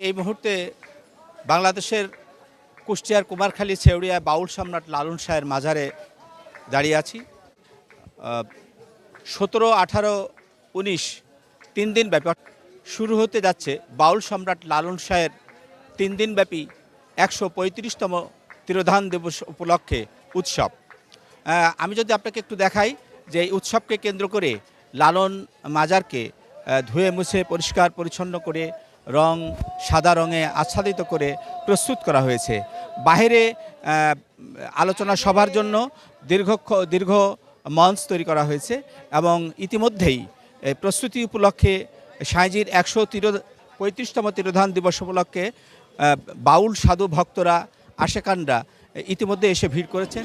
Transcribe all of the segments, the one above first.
এই মুহূর্তে বাংলাদেশের কুষ্টিয়ার কুমারখালী ছেউড়িয়া বাউল সম্রাট লালন শাহের মাজারে দাঁড়িয়ে আছি। সতেরো, আঠারো, উনিশ, তিন দিন ব্যাপী শুরু হতে যাচ্ছে বাউল সম্রাট লালন শাহের তিন দিন ব্যাপী একশো পঁয়ত্রিশতম তিরোধান দিবস উপলক্ষে উৎসব। আমি যদি আপনাকে একটু দেখাই যে এই উৎসবকে কেন্দ্র করে লালন মাজারকে ধুয়ে মুছে, পরিষ্কার, পরিচ্ছন্ন করে রং সাদা রঙে আচ্ছাদিত করে প্রস্তুত করা হয়েছে। আহ, আলোচনা সভার জন্য দীর্ঘ দীর্ঘ মঞ্চ তৈরি করা হয়েছে এবং ইতিমধ্যেই প্রস্তুতি উপলক্ষে সাঁজির একশো তিরো পঁয়ত্রিশতম তিরোধান দিবস উপলক্ষে বাউল সাধু ভক্তরা আশেকানরা ইতিমধ্যে এসে ভিড় করেছেন।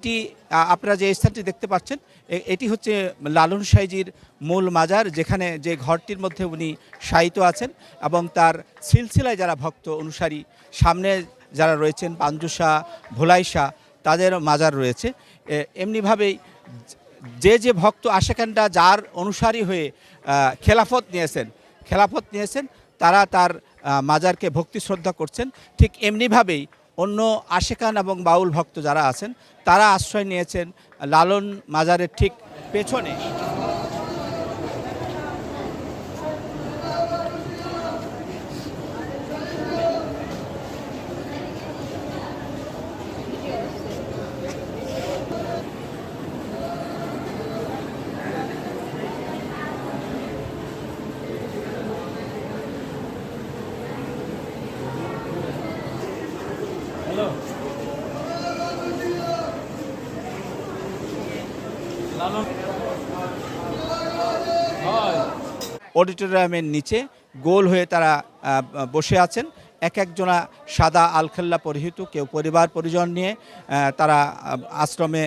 এটি আপনারা যে স্থানটি দেখতে পাচ্ছেন এটি হচ্ছে লালন সাইজির মূল মাজার, যেখানে যে ঘরটির মধ্যে উনি শায়িত আছেন এবং তার সিলসিলায় যারা ভক্ত অনুসারী, সামনে যারা রয়েছেন পাঞ্জুসা ভোলাইশা, তাদের মাজার রয়েছে। এমনিভাবেই যে যে ভক্ত আশেকানরা যার অনুসারী হয়ে খেলাফত নিয়েছেন খেলাফত নিয়েছেন, তারা তার মাজারকে ভক্তি শ্রদ্ধা করছেন। ঠিক এমনিভাবেই অন্য আশেখান এবং বাউল ভক্ত যারা আছেন তারা আশ্রয় নিয়েছেন লালন মাজারের ঠিক পেছনে। অডিটোরিয়ামের নিচে গোল হয়ে তারা বসে আছেন। এক একজনা সাদা আলখেল্লা পরিহিত, কেউ পরিবার, পরিজন নিয়ে তারা আশ্রমে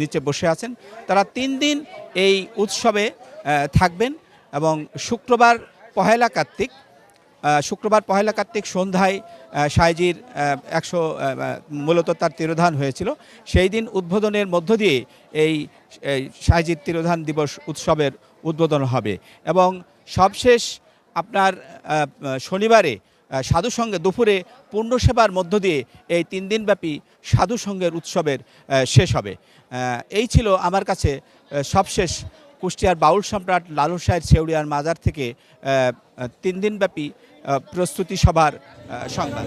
নিচে বসে আছেন। তারা তিন দিন এই উৎসবে থাকবেন এবং শুক্রবার পহেলা কার্তিক শুক্রবার পহেলা কার্তিক সন্ধ্যায় সাইজির একশো মূলত তার তিরোধান হয়েছিল। সেই দিন উদ্বোধনের মধ্য দিয়ে এই সাইজির তিরোধান দিবস উৎসবের উদ্বোধন হবে এবং সবশেষ আপনার শনিবারে সাধু সঙ্গে দুপুরে পূর্ণ সেবার মধ্য দিয়ে এই তিন দিনব্যাপী সাধু সঙ্গের উৎসবের শেষ হবে। এই ছিল আমার কাছে সবশেষ কুষ্টিয়ার বাউল সম্রাট লালু সাহেব ছেউড়িয়ার মাজার থেকে তিন দিনব্যাপী প্রস্তুতি সভার সংবাদ।